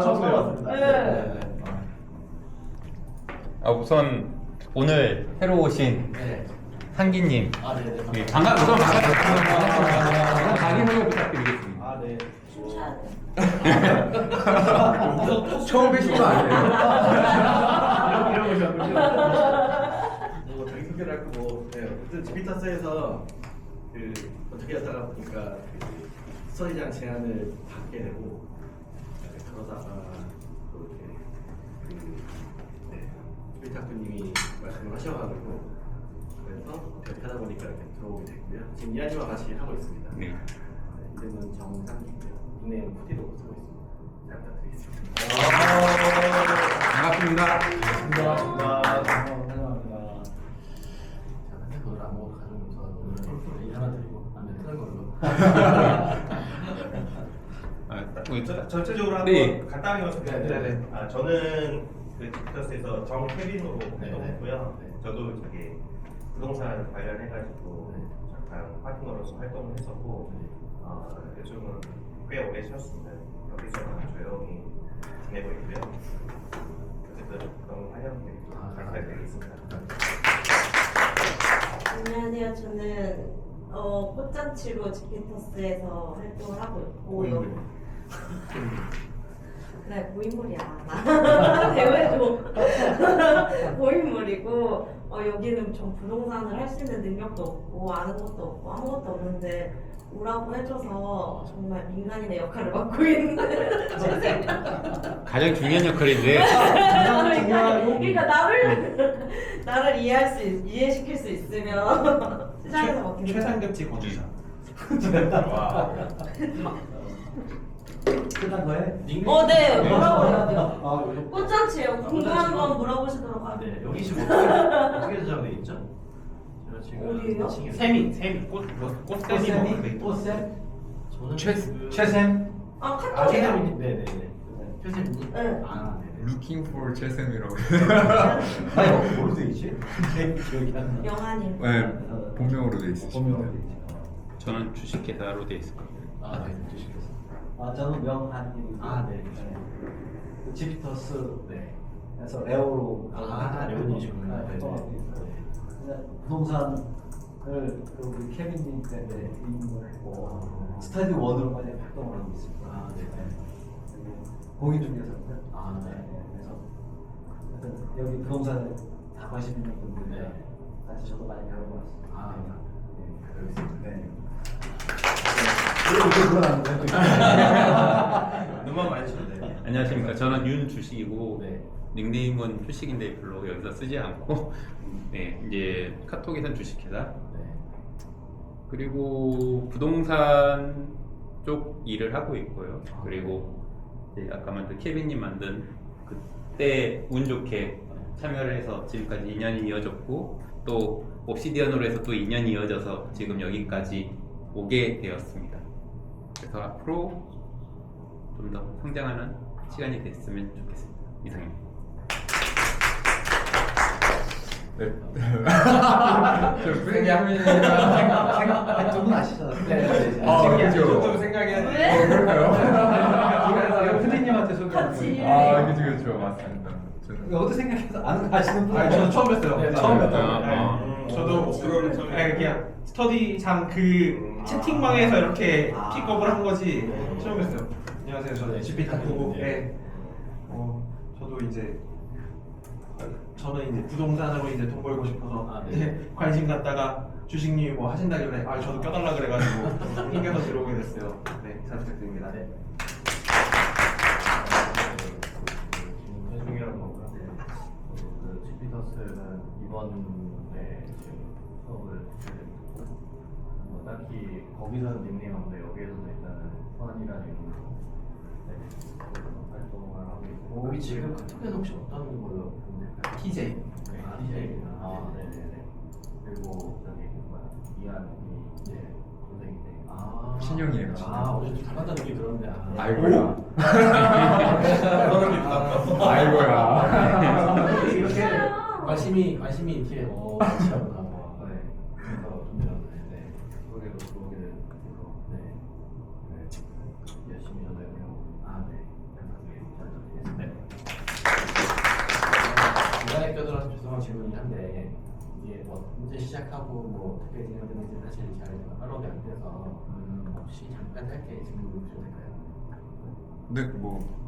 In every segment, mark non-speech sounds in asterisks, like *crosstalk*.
처음. 네. 아, 우선 오늘 새로 오신 네. 상기님 아, 네, 네. 예, 반갑 우선 반갑습니다. 자기 소개 부탁드리겠습니다. 아, 네. 돼. *laughs* 처음 뵈신 거 아니에요? 이런 거셨군요. *laughs* 뭐 자기 소개를 할 거고, 네. 어쨌든 지피타스에서 그 어떻게 하다가 보니까 그 스터디장 제안을 받게 되고 네, 그러다가 또 이렇게 그 네, 지피타스님이 말씀을 하셔가지고 그래서 어떻게 하다 보니까 이렇게 들어오게 됐고요. 지금 이한이와 같이 하고 있습니다. 네. 네, 이름은 정상기고요. 닉네임 푸디로 쓰고 있습니다. 잘 부탁드리겠습니다. 반갑습니다. 감사합니다. 자, 근데 그걸 아무것도 가져오면서 오늘 일 하나 드리고 안면 트는 걸로. *laughs* 저- 전체적으로 한번 네. 간단하게 말씀드리면 네, 네. 아, 저는 그 디지털스에서 정케빈으로 네, 활동했고요. 네. 저도 저기 부동산 관련해가지고 네. 잠깐 파트너로서 활동을 했었고 어, 요즘은 꽤 오래 쉬었습니다. 여기서는 조용히 지내고 있고요. 어쨌든 너무 환영드리고 아, 잘 부탁드리겠습니다. 안녕하세요. 저는 어, 꽃잔치로 지피터스에서 활동을 하고 있고 요 그래 고인물이야. *laughs* 대회도 *laughs* 고인물이고 어, 여기는 전 부동산을 할 수 있는 능력도 없고 아는 것도 없고 아무것도 없는데 오라고 해줘서 정말 민간인의 역할을 맡고 있는. *laughs* 가장 중요한 역할인데 그러니까 나를 나를 이해할 수 있- 이해시킬 수 있으면 시장에서 거야. 최상급지 권위자. 끝난 거예요? 어, 네. 뭐라고 해야 돼요? 아, 요즘 꽃잔치예요. 궁금한 건 물어보시도록 아, 하세요. 네. 여기 지금 어떻게 저장돼 있죠? 제가 지금 어디예요? 층에- 세미, 세미, 꽃, 꽃, 꽃샘이 뭐 그래. 꽃샘? 저는 최- 지금- 최샘. 아, 아, 카톡이요? 최샘님. 네, 네, 네. 최샘님. 네. 아, 네. 네. Looking for 최쌤이라고. *laughs* 아니, 뭘로 돼 있지? 기억이 안 나. 영환님. 네, 본명으로 돼 본명으로 돼. 있지. 저는 주식회사로 돼 있을 겁니다. 아, 네. 아, 저는 명한님. 아, 네. 그 지피터스 네. 에서 레오로 아, 레오님이시구나. 네, 네. 활동하고 있어요. 그냥 부동산을 그 우리 케빈님 때문에 입문을 했고 스타디 원으로 많이 활동을 하고 있습니다. 아, 네. 그리고 공인중개사입니다. 아, 네. 그래서 여기 부동산에 다 관심 있는 분들 네. 같이 저도 많이 배우고 왔습니다. 아, 네. 알겠습니다. 네. 눈만 마주치면 돼요. *laughs* 안녕하십니까. 저는 윤주식이고 네. 닉네임은 주식인데 별로 여기서 쓰지 않고 *laughs* 네 이제 카톡에선 주식회사 네. 그리고 부동산 쪽 일을 하고 있고요. 그리고 이제 아까 만든 케빈님 만든 그때 운 좋게 참여를 해서 지금까지 2년이 이어졌고 또 옵시디언으로 해서 또 2년이 이어져서 지금 여기까지 오게 되었습니다. 그래서 앞으로 좀 더 성장하는 시간이 됐으면 좋겠습니다. 이상입니다. 네. *laughs* 생각 두분 아시잖아요. 네, 네. 아, 그죠. 왜? 어, 그럴까요? 이거 푸디님한테 소개를 같이. 아, 그죠, 그죠. 맞습니다. 저는 어디 생각해서 아는 아시는 분? 아, 저는 처음 뵀어요. 네, 처음 네. 뵀어요. 아, 네. 아. 저도 뭐 그런 처음 아니, 그냥 스터디장 그 채팅방에서 이렇게 아. 픽업을 한 거지 네. 처음 뵀어요. 안녕하세요. 저는 네, GP 탁구고. 네. 네. 어, 저도 이제 저는 이제 부동산으로 이제 돈 벌고 싶어서 아, 네. 이제 관심 갖다가 주식님이 뭐 하신다길래 아 저도 껴달라 그래가지고 *laughs* 낑겨서 들어오게 됐어요. 네, 잘 부탁드립니다. 네. 중요한 건가? 그 지피터스는 이번에 지금 수업을 듣게 됐고 뭐 딱히 거기서는 닉네임 없는데 여기에서는 일단은 후안이라는 이름으로 네, 활동을 하고 있고 여기 지금 카톡에는 혹시 어떤 걸로? TJ. 네, 아, DJ구나. 아, 네네네. 그리고 저기 뭐야 이한이 이제 동생인데. 아, 친형. 아, 어제 좀 닮았다는 느낌이 들었는데. 아, 아이고야. *laughs* *laughs* 아, 아이고야. 이렇게 관심이 관심이 이렇게 어 하구나. 네. 그래서 좀 들었는데 거기로 들어오게 돼서 네. 네. 열심히 전화해보려고. 아 네. 감사합니다. 잠깐 껴들어서 죄송한 질문이 한데 이게 뭐 언제 시작하고 뭐 어떻게 진행되는지 사실 잘 팔로우가 안 돼서 음, 혹시 잠깐 짧게 질문 드려도 될까요? 네, 뭐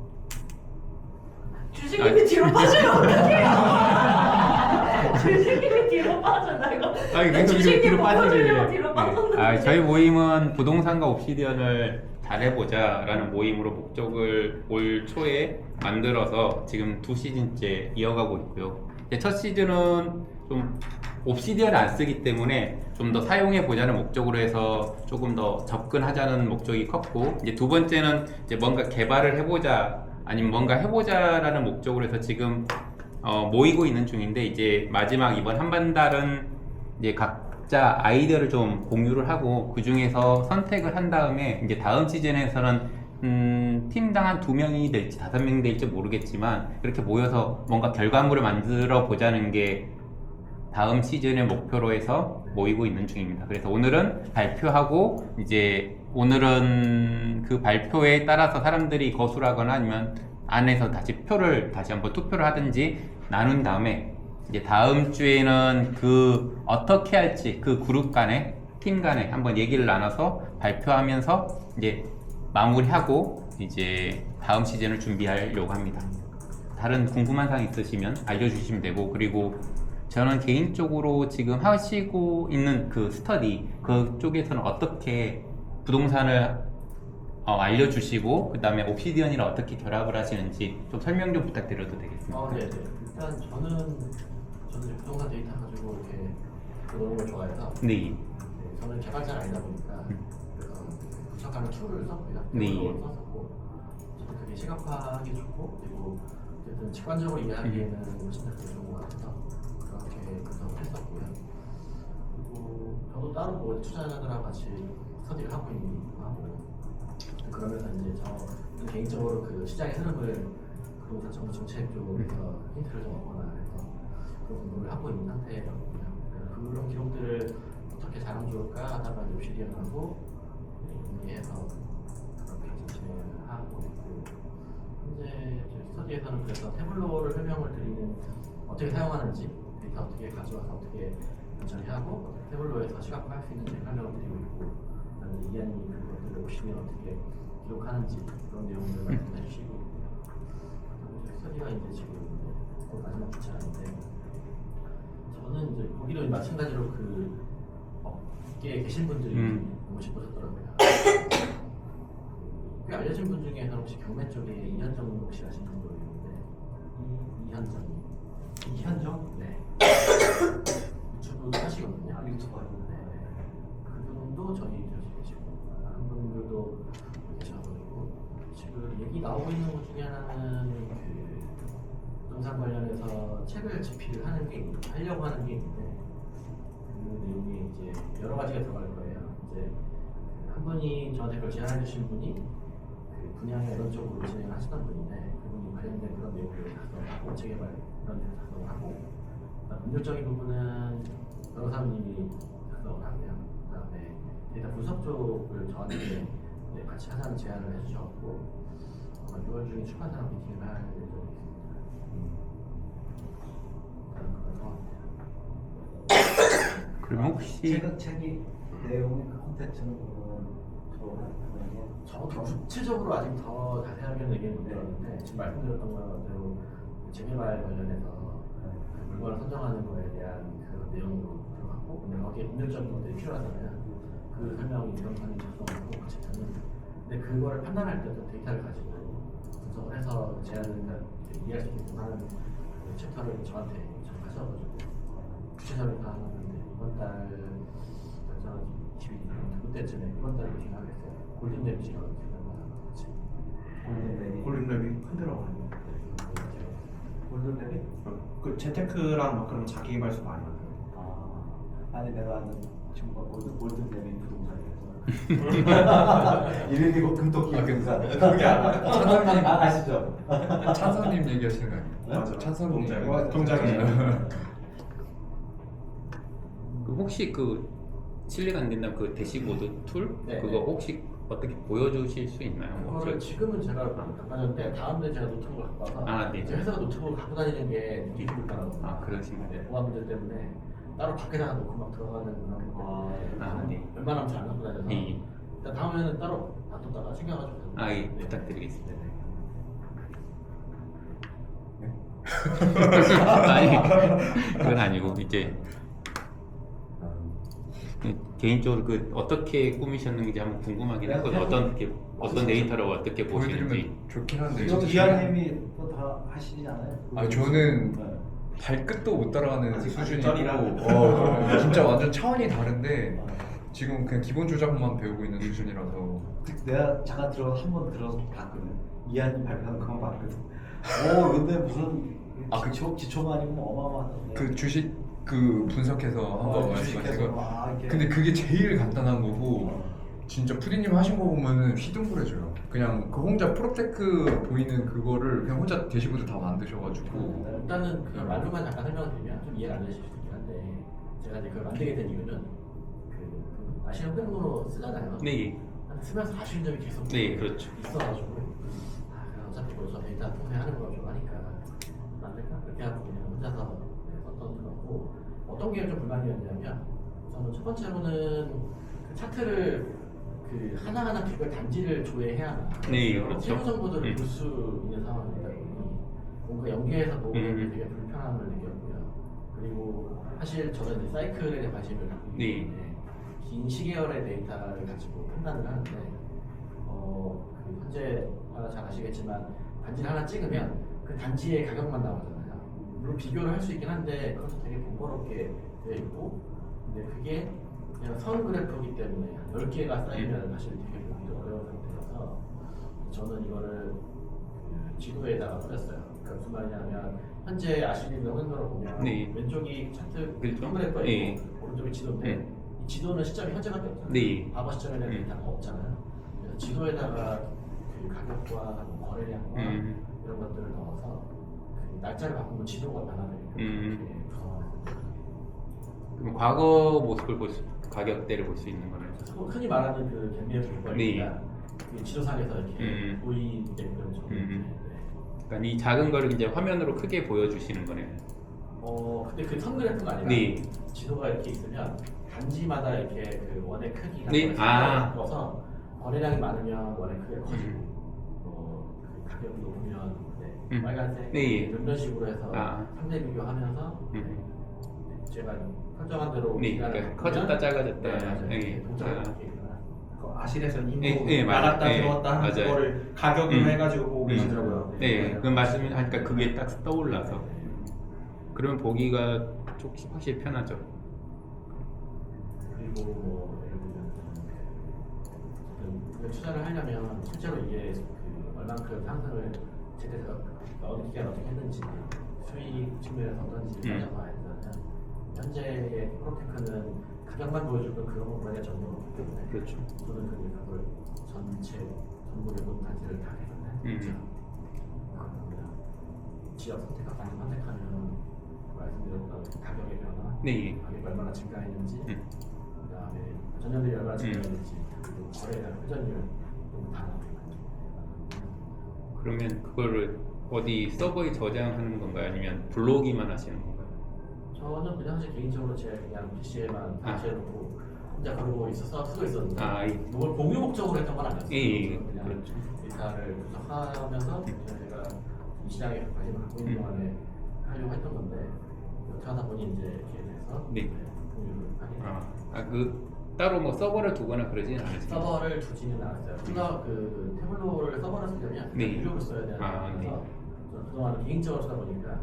주식님이 뒤로 빠지면 어떡해요? *laughs* 주식님이 뒤로 빠진다고. 아니, 내 계속 주식님 뒤로 바꿔주려고 빠지길래. 뒤로 네. 빠졌는데. 아, 저희 모임은 부동산과 옵시디언을 잘 해보자라는 모임으로 목적을 올 초에 만들어서 지금 두 시즌째 이어가고 있고요. 이제 첫 시즌은 좀 옵시디언을 안 쓰기 때문에 좀 더 사용해 보자는 목적으로 해서 조금 더 접근하자는 목적이 컸고 이제 두 번째는 이제 뭔가 개발을 해보자 아니면 뭔가 해보자라는 목적으로 해서 지금 어, 모이고 있는 중인데 이제 마지막 이번 한반달은 이제 각자 아이디어를 좀 공유를 하고 그 중에서 선택을 한 다음에 이제 다음 시즌에서는 음, 팀당 한 두 명이 될지 다섯 명 될지 모르겠지만 그렇게 모여서 뭔가 결과물을 만들어 보자는 게 다음 시즌의 목표로 해서 모이고 있는 중입니다. 그래서 오늘은 발표하고 이제 오늘은 그 발표에 따라서 사람들이 거수하거나 아니면 안에서 다시 표를 다시 한번 투표를 하든지 나눈 다음에 이제 다음 주에는 그 어떻게 할지 그 그룹 간에 팀 간에 한번 얘기를 나눠서 발표하면서 이제 마무리하고 이제 다음 시즌을 준비하려고 합니다. 다른 궁금한 사항 있으시면 알려주시면 되고 그리고 저는 개인적으로 지금 하시고 있는 그 스터디 그쪽에서는 어떻게 부동산을 어, 알려주시고 그 다음에 옵시디언이랑 어떻게 결합을 하시는지 좀 설명 좀 부탁드려도 되겠습니까? 어, 네네. 일단 저는 저는 부동산 데이터 가지고 이렇게 노는 걸 좋아해서 네. 네, 저는 개발자가 아니다 보니까 그 분석하는 툴을 썼고요. 네. 썼었고 그게 시각화하기 좋고 그리고 어쨌든 직관적으로 이해하기에는 훨씬 더 좋은 것 같아서 그렇게 분석을 했었고요. 그리고 저도 따로 뭐 투자자들하고 같이 스터디를 하고 있는 하고 그러면서 이제 저 개인적으로 그 시장의 흐름을 부동산 정부 정책 쪽에서 힌트를 좀 얻거나 해서 그런 공부를 하고 있는. 그래서 그런 기록들을 어떻게 잘하면 좋을까 하다가 옵시디언을 하고 정리해서 그렇게 진행을 하고 있고 현재 저희 스터디에서는 그래서 태블로를 설명을 드리는 어떻게 사용하는지 데이터 어떻게 가져와서 어떻게 처리하고 태블로에서 시각화 할 수 있는지 설명을 드리고 있고 그다음에 이한이 그것들을 보시면 어떻게 기록하는지 그런 내용들을 말씀해 주시고 있고요. 저희 스터디가 이제 지금 곧 마지막 주차인데 저는 이제 거기도 마찬가지로 그 업계에 계신 분들이 음. 너무 싶으셨더라고요. 꽤 알려진 분 중에서 혹시 경매 쪽에 이현정 혹시 아시는 분 있는데 이 이현정 이현정? 네 유튜브 하시거든요. 아, 유튜버요. 네. 그분도 저희 교수 계시고 다른 분들도 계셔가지고 지금 얘기 나오고 있는 것 중에 하나는 그 부동산 관련해서 책을 집필을 하는 게 있- 하려고 하는 게 있는데 그 내용이 이제 여러 가지가 들어갈 거예요. 이제 한 분이 저한테 그걸 제안해 주신 분이 그 분양의 이런 쪽으로 진행을 하시던 분인데 그분이 관련된 그런 내용을 작성하고 재개발 이런 데를 작성을 하고 그다음 법률적인 부분은 변호사님이 작성을 하고요. 그다음에 데이터 분석 쪽을 저한테 네, 같이 하자는 제안을 해주셨고 아마 6월 중에 출판사랑 미팅을 할것 같아요. 그럼 혹시 책, 책이 내용의 그 콘텐츠는 그러면 저저 구체적으로 아직 더 자세하게 얘기는 못 들었는데 지금 말씀드렸던 것대로 재개발 관련해서 그 물건을 선정하는 거에 대한 그런 내용으로 들어갔고 근데 거기에 법률적인 것들이 필요하잖아요. 그 설명이 변호사님 작성하고 그 책자는 근데 그거를 판단할 때도 데이터를 가지고 분석을 해서 제안을 이해할 수 있게끔 하는 그 챕터를 저한테 전하셔가지고 구체적인 이제 이번 달 결정 22일 그때쯤에 미팅 하겠어요 같이 골든벨이 골든랩이 큰 데라고 하네요. 골든벨이? 그 재테크랑 막 그런 자기 개발서 많이 만들어요. 아 아니 내가 아는 친구가 골든 골든벨이 부동산이라서 *laughs* 이름이 고 금토끼 부동산 그게 알아요? 찬성님 *laughs* 아, 아시죠? *laughs* 찬성님 얘기하시는 거 아니에요? 맞아. 찬성님 동작이. 와, 동작이. 그 혹시 그 실례가 안 된다면 그 대시보드 툴 네. 그거 혹시 어떻게 보여주실 수 있나요? 뭐 그거를 저- 지금은 제가 아까 전에 다음에 제가 노트북을 갖고 와서 아, 네. 제 회사가 노트북을 갖고 다니는 게 되게 불편하거든요. 아, 그러신가요? 네, 보안들 때문에 따로 밖에다가 놓고 막 들어가는 그런 거 아, 네. 웬만하면 잘안 갖고 다녀서 네. 일단 다음에는 따로 놔뒀다가 챙겨가지고 아, 예, 네. 부탁드리겠습니다. *laughs* 아니, 그건 아니고 이제 그 개인적으로 그 어떻게 꾸미셨는지 한번 궁금하긴 했거든요. 어떤 게 어떤 데이터를 어떻게 보시는지. 보여드리면 좋긴 한데 이거 진짜 기아님이 또 다 하시지 않아요? 아, 저는 네. 발끝도 못 따라가는 아직 수준이고 발전이라는 어, 진짜 완전 *laughs* 차원이 다른데 지금 그냥 기본 조작만 배우고 있는 수준이라서 내가 잠깐 들어 한 번 들어서 봤거든. 이한님 발표하는 것만 봤거든. 오 근데 무슨 아, 그- 기초 기초가 아니면 어마어마하던데. 그 주식 그 분석해서 어, 주식해서 말씀하시고 막 이렇게. 근데 그게 제일 간단한 거고 진짜 푸디님 하신 거 보면은 휘둥그레져요. 그냥 그 혼자 프로테크 보이는 그거를 그냥 혼자 대시보드 다 만드셔가지고 일단은 그 말로만 잠깐 설명드리면 좀 이해가 안 되실 수 있긴 한데 제가 이제 그걸 만들게 된 이유는 그 아시안 흑백으로 쓰잖아요. 네, 한 쓰면서 아쉬운 점이 계속 네, 그렇죠. 있어가지고 아 그냥 어차피 여기서 데이터 통해하는 걸좀 하니까 만들까 그렇게 하고 그냥 혼자서 네, 썼던 거고 게좀 불만이었냐면 저는 첫 번째로는 그 차트를 그 하나하나 그걸 단지를 조회해야 하나 네, 그렇죠. 세부 정보들을 음. 볼 수 있는 상황이다 보니 뭔가 연계해서 보는 게 음. 되게 불편함을 느꼈고요 그리고 사실 저는 이제 사이클에 관심을 갖고 네. 때문에 긴 시계열의 데이터를 가지고 판단을 하는데 어, 그 현재 아, 잘 아시겠지만 단지를 하나 찍으면 그 단지의 가격만 나오잖아요. 물론 비교를 할 수 있긴 한데 그것도 되게 번거롭게 되어 있고 근데 그게 그냥 선 그래프이기 때문에 한 10개가 쌓이면 사실 되게 보기도 어려운 상태라서 저는 이거를 그 지도에다가 뿌렸어요. 그러니까 무슨 말이냐면 현재 아시는 화면으로 보면 네. 왼쪽이 차트 그렇죠. 선 그래프가 네. 오른쪽이 지도인데 네. 이 지도는 시점이 현재밖에 없잖아요. 네. 과거 시점에는 음. 데이터가 없잖아요. 그래서 지도에다가 그 가격과 뭐 거래량과 음. 이런 것들을 넣어서 그 날짜를 바꾸면 지도가 변화되니까 음. 그게 구성화됐어요. 그럼 과거 모습을 볼 수, 가격대를 볼 수 있는 거네요. 뭐 흔히 말하는 그 갬비어 객관이니까 그 지도상에서 이렇게 네. 음. 보이게끔 좀 음. 네. 그러니까 이 작은 거를 이제 화면으로 크게 보여주시는 거네요. 어 근데 그 선그래프가 아니라 네. 지도가 이렇게 있으면 단지마다 이렇게 그 원의 크기가 네. 아. 들어서 거래량이 많으면 원의 크기가 커지고 음. 어, 그 가격이 높으면 네, 음. 빨간색 네. 이런 식으로 해서 아. 상대 비교하면서 음. 네, 제가 설정한 대로 네, 그러니까 커졌다 작아졌다. 네. 네. 그 아실에서 인도 예, 예, 맞아요. 나갔다 예, 들어왔다 하는 맞아요. 그거를 가격으로 음. 해가지고 보고 음. 계시더라고요. 네, 그 말씀하니까 그게 딱 떠올라서 그러면 보기가 좀 확실히 편하죠. 그리고 뭐 예를 들면 투자를 하려면 실제로 이게 그 얼만큼 상승을 제대로 기간 어떻게 했는지 수익 측면에서 어떤지 음. 따져봐야. 현재의 프로테크는 가격만 보여주고 그런 전혀 없기 때문에 그렇죠. 저는 그게 그걸 전체 전국의 모든 단지를 다 계산을 음. 그러면 지역 단지 선택하면 말씀드렸던 가격의 변화, 네. 가격이 얼마나 증가했는지, 음. 그다음에 전년들이 얼마나 음. 증가했는지, 그리고 거래에 대한 회전율 있거든요. 그러면 그거를 어디 서버에 저장하는 건가요? 아니면 블로기만 하시는 건가요? 저는 그냥 사실 개인적으로 제 그냥 PC에만 아. 설치해놓고 혼자 그러고 있어서 쓰고 있었는데 아, 예. 뭘 공유 목적으로 했던 건 아니었어요. 예, 예, 그냥 그렇죠. 데이터를 분석하면서 제가 이 시장에 관심을 갖고 있는 음. 동안에 하려고 했던 건데 이렇게 하다 보니 이제 이렇게 돼서 네. 공유를 하게 됐어요. 아, 아, 그 따로 뭐 서버를 두거나 그러진 않으세요? 서버를 두지는 않았어요. 투자 그 태블로를 서버를 쓰려면 네. 유료로 써야 되는 아, 거라서 네. 저는 그동안 개인적으로 쓰다 보니까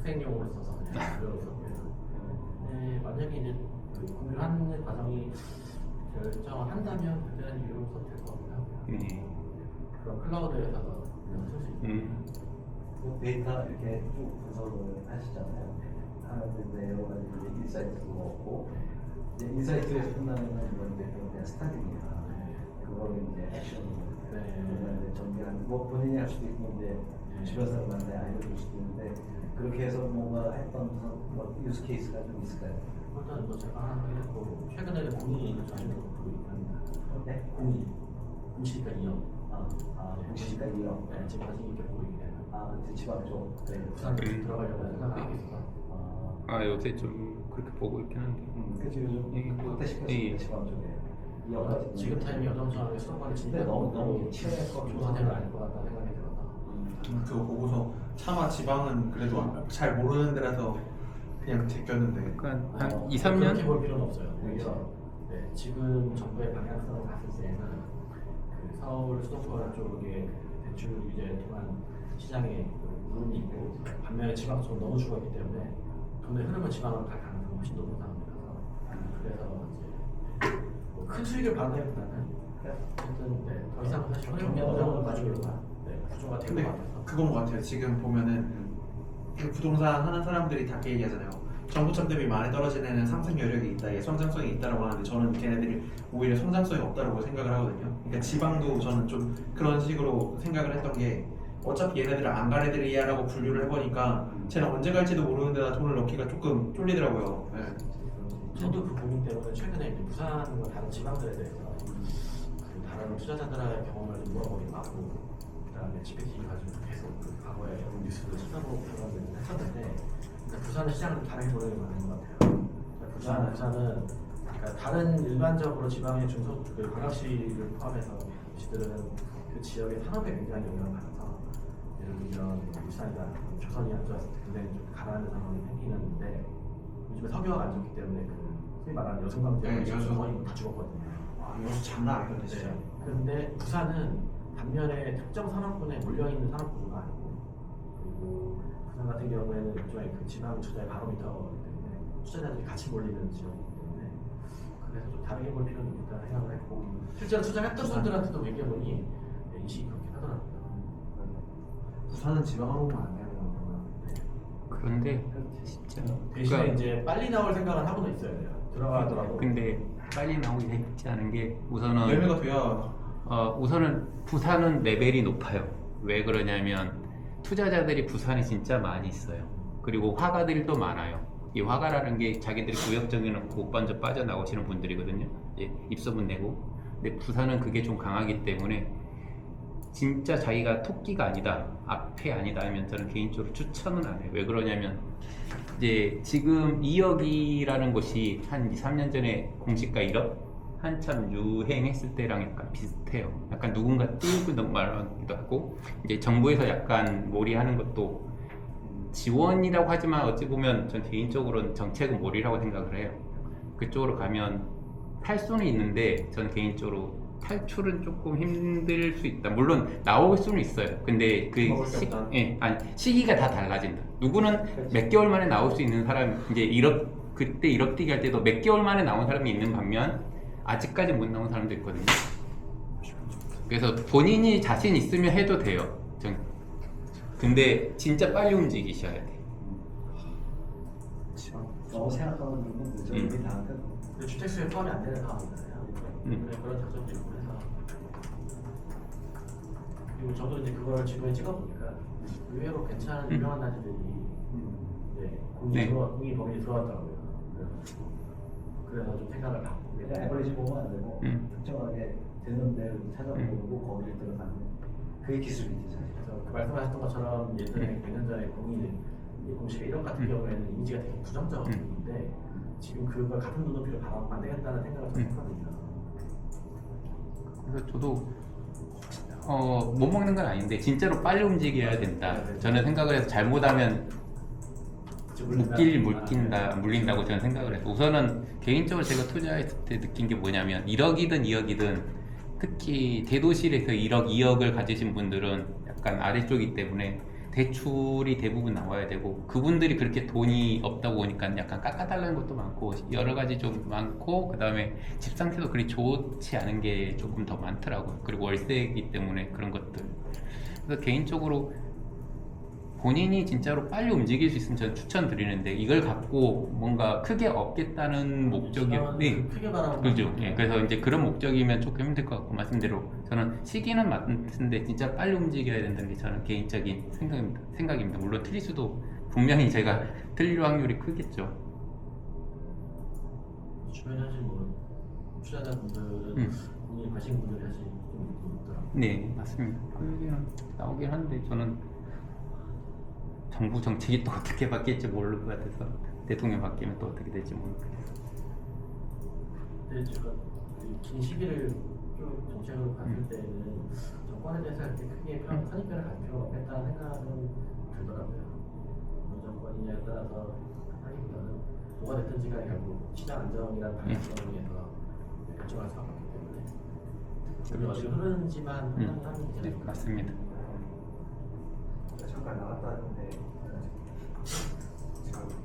학생용으로 써서 아. 그냥. 네, 만약에 이제 그 공유하는 과정이 결정을 한다면 그때는 유료로 써도 될 하고요. 네. 그럼 클라우드에서도 그냥 쓸 수 있고 음. 그 데이터 이렇게 쭉 분석을 하시잖아요. 하면 이제 여러 가지 이제 인사이트도 얻고 이제 인사이트에서 끝나는 건 이건데 그냥 스타딩이나 그거를 이제 액션으로 네. 이제 전개하는 뭐 본인이 할 수도 있고 이제 주변 사람한테 알려줄 수도 있는데 그렇게 해서 뭔가 했던 무슨 뭐 유스 케이스가 좀 있을까요? 일단 뭐 제가 하나 하긴 했고 최근에는 공이 좀 하는 거 보고 있긴 합니다. 네? 공이 공시니까 2억. 아, 아, 공시니까 2억. 네, 지금 관심 있게 보고 있긴 해요. 아, 그 지방 쪽. 네, 부산 음. 들어가려고 생각하고 있어서. 아, 아 요새 좀 그렇게 보고 있긴 한데 음, 그치 요즘 예. 확대시켰습니다. 예. 지방 쪽에. 2억까지. 지금 타이밍 여정장에 수도권을 진짜 너무 너무 치열할 좋은 선택은 아닐 것 같다는 생각이 들어서. 음, 그거 보고서 차마 지방은 그래도 잘 모르는 데라서 그냥 제꼈는데 약간 어, 한 2, 3년? 그렇게 볼 필요는 없어요. 오히려. 네, 지금 정부의 방향성을 봤을 때는 그 서울 수도권 쪽에 그 대출 규제 통한 시장에 그 울음이 있고 반면에 지방 쪽은 너무 죽었기 때문에 돈의 흐름은 지방으로 갈 가능성이 훨씬 높은 상황이라서 그래서 이제 뭐큰 수익을 받는다기보다는 어쨌든 네, 더 이상 사실 흐름이 어느 정도 가지고가 네, 구조가 된 근데 것 같아서 그건 것 같아요. 지금 보면은 그 부동산 하는 사람들이 다 그 얘기하잖아요. 정부점 대비 많이 떨어진 애는 상승 여력이 있다, 얘 성장성이 있다라고 하는데 저는 걔네들이 오히려 성장성이 없다라고 생각을 하거든요. 그러니까 지방도 저는 좀 그런 식으로 생각을 했던 게 어차피 얘네들은 안갈 애들이야라고 분류를 해보니까 쟤는 언제 갈지도 모르는 데다 돈을 넣기가 조금 쫄리더라고요. 네. 저도 그 고민 때문에 최근에 이제 부산과 다른 지방들에 대해서 그 다른 투자자들의 경험을 좀 물어보기도 하고 그 다음에 GPT 가지고 계속 그 과거에 여러 뉴스를 찾아보고 그런 걸 했었는데 근데 부산의 시장은 다르게 보는 게 많은 것 같아요. 그러니까 부산, 부산은 그러니까 다른 일반적으로 지방의 중소 그 광역시를 포함해서 도시들은 그 지역의 산업에 굉장히 영향을 받아서 예를 들면 울산이나 조선이 안 좋았을 때 굉장히 좀 가난한 상황이 생기는데 요즘에 석유화가 안 좋기 때문에 그 소위 말하는 여성강제 네, 여성. 거의 다 죽었거든요. 와, 이거 장난 아니거든요. 네. 그런데 부산은 반면에 특정 산업군에 몰려있는 산업군은 아니고 그리고 부산 같은 경우에는 일종의 그 지방 투자의 바로미터이기 때문에 투자자들이 같이 몰리는 지역이기 때문에 그래서 좀 다르게 볼 필요는 있다 생각을 했고 실제로 투자했던 분들한테도 얘기해보니 네, 인식이 그렇게 하더라고요. 부산은 지방으로 오면 안 되는 거구나. 그런데 진짜 대신에 그러니까 이제 빨리 나올 생각은 하고는 있어야 돼요. 들어가더라도 근데 빨리 나오기 쉽지 않은 게 우선은 매매가 돼야 어, 우선은 부산은 레벨이 높아요. 왜 그러냐면 투자자들이 부산에 진짜 많이 있어요. 그리고 화가들이 또 많아요. 이 화가라는 게 자기들이 구역 정해놓고 먼저 빠져나오시는 분들이거든요. 이제 입소문 내고. 근데 부산은 그게 좀 강하기 때문에 진짜 자기가 토끼가 아니다, 앞에 아니다 하면 저는 개인적으로 추천은 안 해요. 왜 그러냐면 이제 지금 2억이라는 곳이 한 2, 3년 전에 공시가 1억 한참 유행했을 때랑 약간 비슷해요. 약간 누군가 띄우고 말하기도 하고 이제 정부에서 약간 몰이하는 것도 지원이라고 하지만 어찌 보면 전 개인적으로는 정책은 몰이라고 생각을 해요. 그쪽으로 가면 탈 수는 있는데 전 개인적으로 탈출은 조금 힘들 수 있다. 물론 나올 수는 있어요. 근데 그 시. 예, 아니 시기가 다 달라진다. 누구는 몇 개월 만에 나올 수 있는 사람 이제 1억 그때 1억 뛰기 할 때도 몇 개월 만에 나온 사람이 있는 반면 아직까지 못 나온 사람도 있거든요. 그래서 본인이 자신 있으면 해도 돼요. 전 근데 진짜 빨리 움직이셔야 돼. 너무 늦어 음. 이미 다 끝. 그 주택수에 포함이 안 되는 상황이잖아요. 음. 네, 그런 장점도 있고 해서 그리고 저도 이제 그걸 지도에 찍어보니까 의외로 괜찮은 음. 유명한 단지들이 네, 공이 네. 들어와 공이 범위에 들어왔더라고요. 그래서 좀 생각을 바꾸고 그냥 에버리지 보면 안 되고 음. 특정하게 되는 데를 찾아보고 거기를 들어가는 그게 기술이지 사실. 그래서 그 말씀하셨던 것처럼 예전에 음. 몇년 전에 공이 이 공시가 1억 같은 음. 경우에는 이미지가 되게 부정적인데 지금 그걸 같은 눈높이로 바라보면 안 되겠다는 생각을 좀 음. 했거든요. 그래서 저도 어, 못 먹는 건 아닌데 진짜로 빨리 움직여야 된다. 저는 생각을 해서 잘못하면 묶일 물낀다 물린다고 저는 생각을 해서 우선은 개인적으로 제가 투자했을 때 느낀 게 뭐냐면 1억이든 2억이든 특히 대도시에서 1억 2억을 가지신 분들은 약간 아래쪽이기 때문에 대출이 대부분 나와야 되고 그분들이 그렇게 돈이 없다고 보니까 약간 깎아달라는 것도 많고 여러 가지 좀 많고 그 다음에 집 상태도 그리 좋지 않은 게 조금 더 많더라고요. 그리고 월세이기 때문에 그런 것들. 그래서 개인적으로 본인이 진짜로 빨리 움직일 수 있으면 저는 추천드리는데 이걸 갖고 뭔가 크게 얻겠다는 목적이 네. 크게 바라보면 그죠. 예, 그래서 이제 그런 목적이면 조금 힘들 것 같고 말씀대로 저는 시기는 맞는데 진짜 빨리 움직여야 된다는 게 저는 개인적인 생각입니다. 생각입니다. 물론 틀릴 수도 분명히 제가 *laughs* 틀릴 확률이 크겠죠. 주변에 사실 뭐 투자자분들은 음. 분이 가신 분들이 사실 좀 있더라고요. 네 맞습니다. 그 얘기는 나오긴 한데 저는 정부 정책이 또 어떻게 바뀔지 모를 것 같아서 대통령 바뀌면 또 어떻게 될지 모르겠어요. 근데 제가 이긴 시기를 쭉 정책으로 봤을 때는 정권에 대해서 이렇게 크게 편- 선입견을 갈 필요가 없겠다는 생각은 들더라고요. 어느 정권이냐에 따라서 하기보다는 뭐가 됐든 지 간에 결국 시장 안정이라는 방향성을 위해서 결정할 수밖에 없기 때문에. 우리 어디로 흐르는지만 음, 판단하는 게 네, 맞습니다. 잠깐 나갔다는데 지금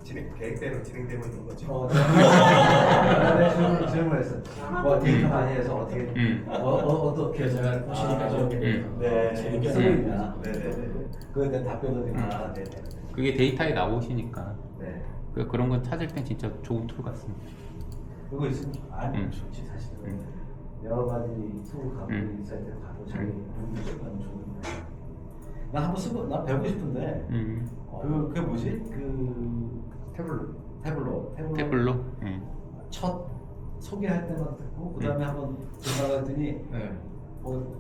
진행 계획대로 진행되고 있는 거죠. 어, 네, 질문, 질문했어. 뭐 데이터 많이 해서 어떻게 음. 어, 어, 어떻게 제가 보시니까 저렇게 돼서 네. 재밌게 쓰고 하는 있냐? 네네네. 그거에 대한 답변을 음. 아, 네네. 그게 데이터에 나오시니까 네. 그 그런 건 찾을 땐 진짜 좋은 툴 같습니다. 그거 있으면 아니 음. 좋지 사실은 음. 여러 가지 툴 가고 음. 인사이트 가고 자기 음. 공부 시간 좋은 나 한번 쓰고 나 배우고 싶은데 음. 어, 그 그게 뭐지 그 태블로 태블로 태블로 태블로. 예. 첫 소개할 때만 듣고 그 다음에 한번 들어가더니 네. 뭐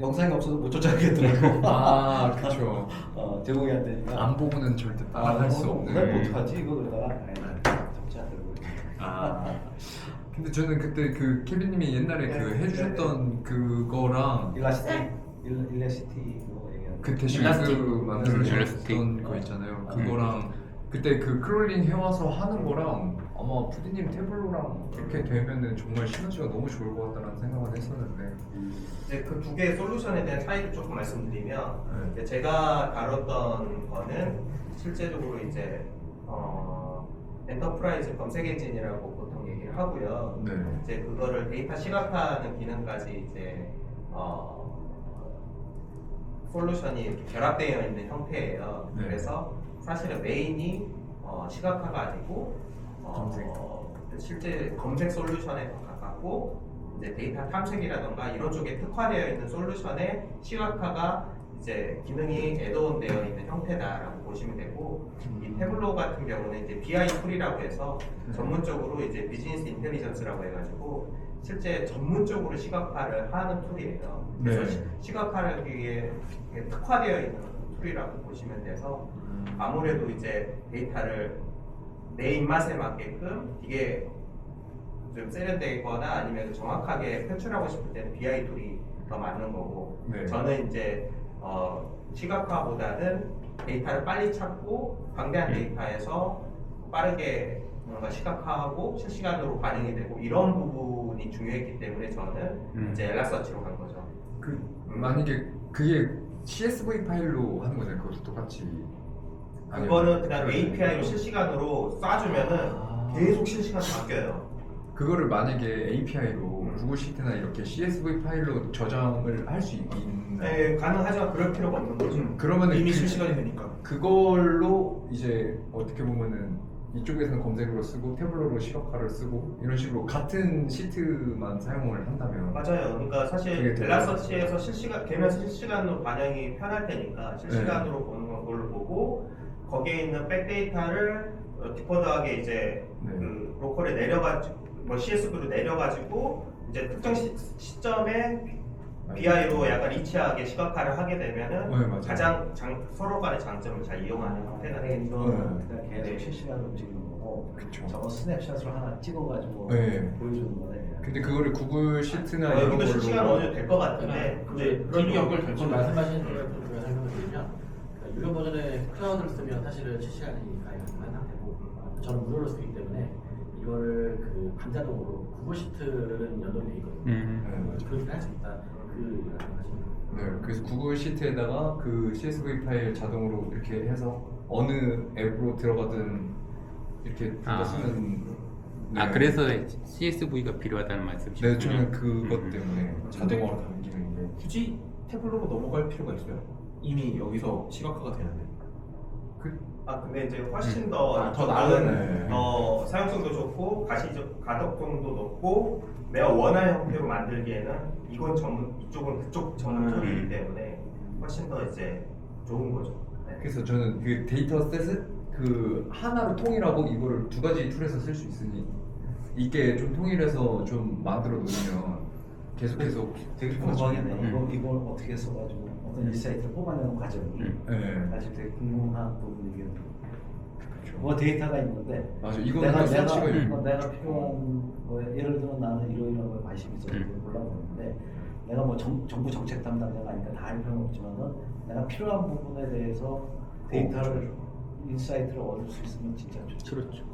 영상이 없어서 못 쫓아가겠더라고. *laughs* 아 그쵸. 어, 제공이 안 되니까. 안 보고는 절대 따라할 수 없는. 그걸 뭐 어떡하지 이거 그러다가 아이, 잡지 않더라고. 아. 근데 저는 그때 그 케빈님이 옛날에 그 해주셨던 그거랑 일라시티 일- 일라시티 그. 대시그 만들어주셨던 일라스틱. 거 있잖아요. 음. 그거랑 그때 그 크롤링 해와서 하는 거랑 아마 푸디님 태블로랑 이렇게 되면은 정말 시너지가 너무 좋을 것 같다는 생각은 했었는데. 이제 그 두 개의 솔루션에 대한 차이를 조금 말씀드리면 네. 이제 제가 다뤘던 거는 실제적으로 이제 어, 엔터프라이즈 검색 엔진이라고 보통 얘기를 하고요. 네. 이제 그거를 데이터 시각화하는 기능까지 이제 어, 솔루션이 이렇게 결합되어 있는 형태예요. 네. 그래서 사실은 메인이 어, 시각화가 아니고 검색. 어, 실제 검색 솔루션에 더 가깝고 이제 데이터 탐색이라던가 이런 쪽에 특화되어 있는 솔루션의 시각화가 이제 기능이 애드온 되어 있는 형태다라고 보시면 되고 이 태블로 같은 경우는 이제 BI 툴이라고 해서 전문적으로 이제 비즈니스 인텔리전스라고 해가지고 실제 전문적으로 시각화를 하는 툴이에요. 그래서 네. 시- 시각화를 하기 위해 특화되어 있는 툴이라고 보시면 돼서 아무래도 이제 데이터를 내 입맛에 맞게끔 이게 좀 세련되거나 아니면 정확하게 표출하고 싶을 때는 BI 툴이 더 맞는 거고 네. 저는 이제 어, 시각화보다는 데이터를 빨리 찾고 방대한 데이터에서 빠르게 뭔가 시각화하고 실시간으로 반영이 되고 이런 부분이 중요했기 때문에 저는 음. 이제 엘라서치로 간 거죠. 그 만약에 그게 CSV 파일로 하는 거잖아요. 그것도 똑같이. 그거는 그냥 API로 실시간으로 쏴주면은 아. 계속 실시간 바뀌어요. 그거를 만약에 API로 음. 구글 시트나 이렇게 CSV 파일로 저장을 할 수 있나요? 네, 가능하지만 그럴 필요가 없는 거죠. 음, 그러면은 이미 그- 실시간이 되니까. 그걸로 이제 어떻게 보면은 이쪽에서는 검색으로 쓰고 태블로로 시각화를 쓰고 이런 식으로 같은 시트만 사용을 한다면 맞아요. 그러니까 그게 사실 되게 델라서치에서 실시간 되면 실시간으로 반영이 편할 테니까 실시간으로 보는 걸로 보고 거기에 있는 백데이터를 어, 디코더하게 이제 네. 그 로컬에 내려가지고 뭐 CSV로 내려가지고 이제 특정 시, 시점에 BI로 약간 리치하게 시각화를 하게 되면은 네, 맞아요. 가장 장, 서로 간의 장점을 잘 이용하는 형태가 되겠죠. 그냥 계속 네. 실시간으로 움직이는 거고 그쵸. 저거 스냅샷으로 하나 찍어가지고 네. 보여주는 거네. 근데 그거를 구글 시트나 어, 이런 여기도 실시간 걸로 어느 정도 될것 같은데 네, 이제 그런 TV 연결 지금 말씀하신 거를 좀 제가 설명을 드리면 그러니까 유료 버전의 클라우드를 쓰면 사실은 실시간이 가능한 상태고 저는 무료로 쓰기 때문에 이거를 그 반자동으로 구글 시트는 연동이 돼 있거든요. 음. 네. 그렇게 할 수 있다. 그. 네, 그래서 구글 시트에다가 그 CSV 파일 자동으로 이렇게 해서 어느 앱으로 들어가든 이렇게 아. 쓰면 아 네. 그래서 CSV가 필요하다는 말씀이시군요. 네, 저는 그것 음. 때문에 자동화로 가는 기능인데 굳이 태블로로 넘어갈 필요가 있어요? 이미 여기서 시각화가 되는데. 아 근데 이제 훨씬 더 아, 더 나은, 네. 어, 사용성도 좋고 가시적 가독성도 높고 내가 원하는 형태로 만들기에는 이건 전문 이쪽은 그쪽 전문 음. 툴이기 때문에 훨씬 더 이제 좋은 거죠. 네. 그래서 저는 그 데이터 셋을 그 하나로 통일하고 이거를 두 가지 툴에서 쓸 수 있으니 이게 좀 통일해서 좀 만들어 놓으면 계속해서 되게 그렇죠. 궁금하겠네. 음. 이거 이걸 어떻게 써가지고 어떤 인사이트를 뽑아내는 과정이 음. 네. 사실 되게 궁금한 부분이긴. 뭐 데이터가 있는데 맞아 이거는 내가 또 내가 음. 뭐 내가 필요한 뭐 예를 들어 나는 이런 이런 거에 관심이 있어서 음. 몰라보는데 내가 뭐 정, 정부 정책 담당자가 아니까 다 할 필요는 없지만은 내가 필요한 부분에 대해서 데이터를 인사이트를 얻을 수 있으면 진짜 좋죠. 그렇죠.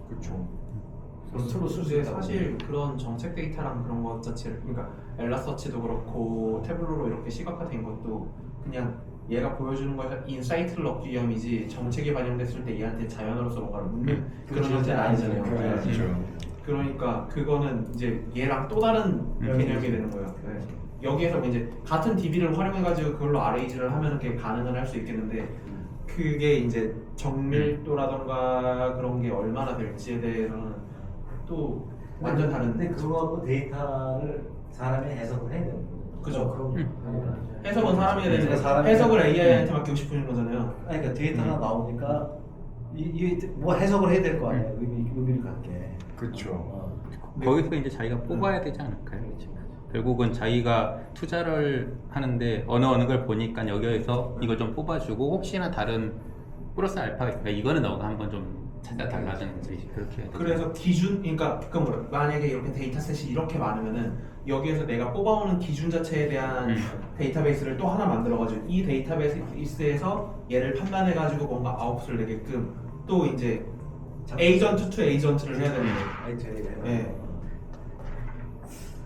그렇죠. 쓸수 근데 있다고 사실 그런 정책 데이터랑 그런 것 자체를 그러니까 엘라서치도 그렇고 태블로로 이렇게 시각화된 것도 그냥 얘가 보여주는 거에서 인사이트를 얻기 위함이지 정책이 반영됐을 때 얘한테 자연으로서 뭔가를 묻는 그런 그렇죠. 형태는 아니잖아요. 그렇죠. 그렇죠. 그러니까 그거는 이제 얘랑 또 다른 음. 개념이 되는 거예요. 네. 여기에서 뭐 이제 같은 DB를 활용해가지고 그걸로 RAG를 하면 그게 가능은 할 수 있겠는데 그게 이제 정밀도라던가 그런 게 얼마나 될지에 대해서는 또 완전 근데 다른데 그거하고 데이터를 사람이 해석을 해야 되는 거죠. 그죠. 그럼 음. 해석은 사람이 해야 되는데 그러니까 사람이- 해석을 AI한테 맡기고 싶은 거잖아요. 아니, 그러니까 데이터가 나오니까 이뭐 해석을 해야 될 거 아니에요. 의미 의미를 갖게. 그렇죠. 어. 거기서 이제 자기가 뽑아야 되지 않을까요? 결국은 자기가 투자를 하는데 어느 어느 걸 보니까 여기에서 이거 좀 뽑아주고 혹시나 다른 플러스 알파가 있으니까 이거는 너가 한번 좀 찾아 달라든지 그렇게 해야. 그래서 기준, 그러니까 그 뭐라 만약에 이렇게 데이터셋이 이렇게 많으면은 여기에서 내가 뽑아오는 기준 자체에 대한 음. 데이터베이스를 또 하나 만들어가지고 이 데이터베이스에서 얘를 판단해가지고 뭔가 아웃풋을 내게끔 또 이제 에이전트 투 에이전트를 해야 되는 거예요. 아이트에. 네.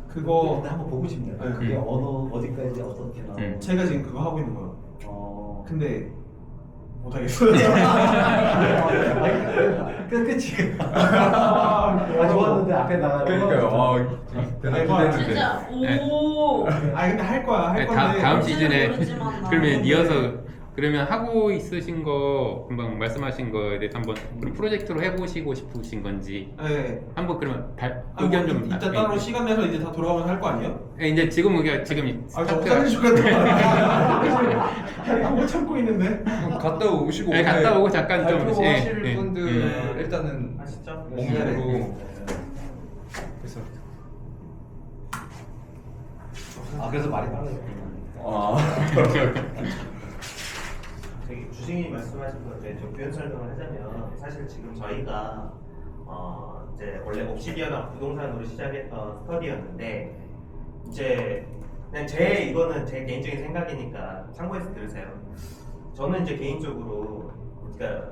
그거 근데 한번 보고 싶네요. 네. 그게 음. 어느 어디까지 어떻게 나오고. 음. 제가 지금 그거 하고 있는 거예요. 어. 근데 못하겠어요. 끝 끝이. 아 좋았는데 앞에 나가. 그러니까요. 아, 대단히 대박. 기대했는데. 진짜 오. 아니 근데 할 거야, 할 네, 건데. 다, 다음 시즌에 모르지만 나. *laughs* 그러면 이어서 그러면 하고 있으신 거 금방 말씀하신 거에 대해서 한번 그럼 프로젝트로 해보시고 싶으신 건지 네. 한번 그러면 발, 아, 의견 뭐 좀 이따 나- 따로 네. 시간 내서 이제 다 돌아가면서 할거 아니에요? 네, 이제 지금 우리가 지금 아, 저 스타트가- 화장실. 그거 참고 있는데. 그럼 갔다 오시고 네, 갔다 오고 잠깐 좀, 발표하실 예, 예. 분들 음. 일단은 아시죠? 몸으로 그래서 아 그래서 말이 빨라요. 아 저기 주식이 말씀하신 거 이제 좀 표현 설명을 하자면 사실 지금 저희가 어 이제 원래 옵시디언하고 부동산으로 시작했던 스터디였는데 이제 그냥 제 이거는 제 개인적인 생각이니까 참고해서 들으세요. 저는 이제 개인적으로 그러니까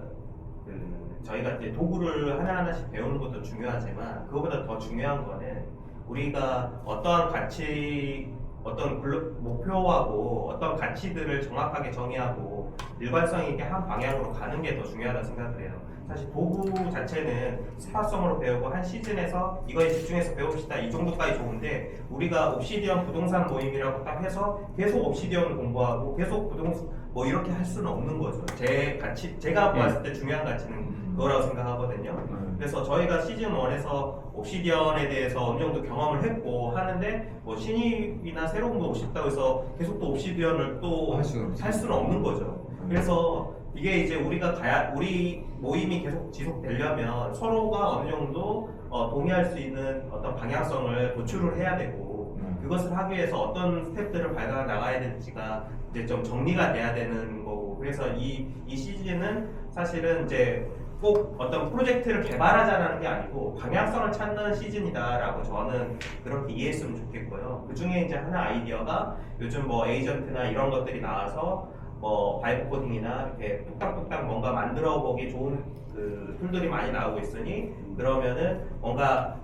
그 저희가 이제 도구를 하나 하나씩 배우는 것도 중요하지만 그거보다 더 중요한 거는 우리가 어떠한 가치 어떤 목표하고 어떤 가치들을 정확하게 정의하고 일관성 있게 한 방향으로 가는 게 더 중요하다고 생각을 해요. 사실 도구 자체는 스파성으로 배우고 한 시즌에서 이거에 집중해서 배웁시다 이 정도까지 좋은데 우리가 옵시디언 부동산 모임이라고 딱 해서 계속 옵시디언을 공부하고 계속 부동산 뭐 이렇게 할 수는 없는 거죠. 제 가치 제가 보았을 때 중요한 가치는 그거라고 생각하거든요. 그래서 저희가 시즌 1에서 옵시디언에 대해서 어느 정도 경험을 했고 하는데 뭐 신입이나 새로운 거 오고 싶다고 해서 계속 또 옵시디언을 또 할 수는. 할 수는 없는 거죠. 그래서 이게 이제 우리가 가야 우리 모임이 계속 지속되려면 서로가 어느 정도 어, 동의할 수 있는 어떤 방향성을 도출을 해야 되고 음. 그것을 하기 위해서 어떤 스텝들을 밟아 나가야 될지가 이제 좀 정리가 돼야 되는 거고 그래서 이, 이 시즌은 사실은 이제 꼭 어떤 프로젝트를 개발하자는 게 아니고 방향성을 찾는 시즌이다라고 저는 그렇게 이해했으면 좋겠고요. 그 중에 이제 하나 아이디어가 요즘 뭐 에이전트나 이런 것들이 나와서 뭐 바이브 코딩이나 이렇게 뚝딱뚝딱 뭔가 만들어 보기 좋은 그 툴들이 많이 나오고 있으니 그러면은 뭔가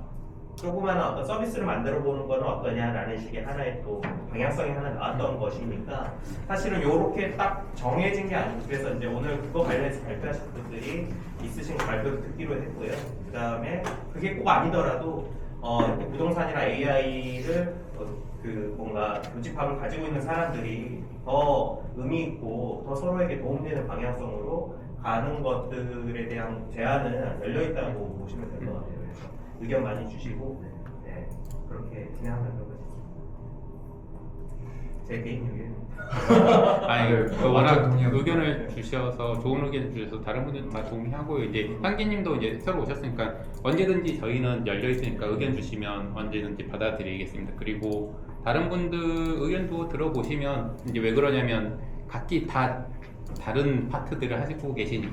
조그마한 어떤 서비스를 만들어 보는 거는 어떠냐라는 식의 하나의 또 방향성이 하나 나왔던 것이니까 사실은 요렇게 딱 정해진 게 아니고 그래서 이제 오늘 그거 관련해서 발표하신 분들이 있으신 거 발표를 듣기로 했고요. 그 다음에 그게 꼭 아니더라도 어, 부동산이나 AI를 그 뭔가 교집합을 가지고 있는 사람들이 더 의미 있고 더 서로에게 도움되는 방향성으로 가는 것들에 대한 제안은 열려 있다고 보시면 될 것 같아요. 그래서 의견 많이 주시고 네, 그렇게 진행하면 될것 같습니다. 제 개인 의견입니다. *laughs* 아니 네, 그 워낙. 의견을 주셔서 좋은 의견 주셔서 다른 분들도 다 동의하고 이제 한기님도 이제 새로 오셨으니까 언제든지 저희는 열려 있으니까 의견 주시면 언제든지 받아들이겠습니다. 그리고 다른 분들 의견도 들어보시면 이제 왜 그러냐면 각기 다 다른 파트들을 하시고 계시니까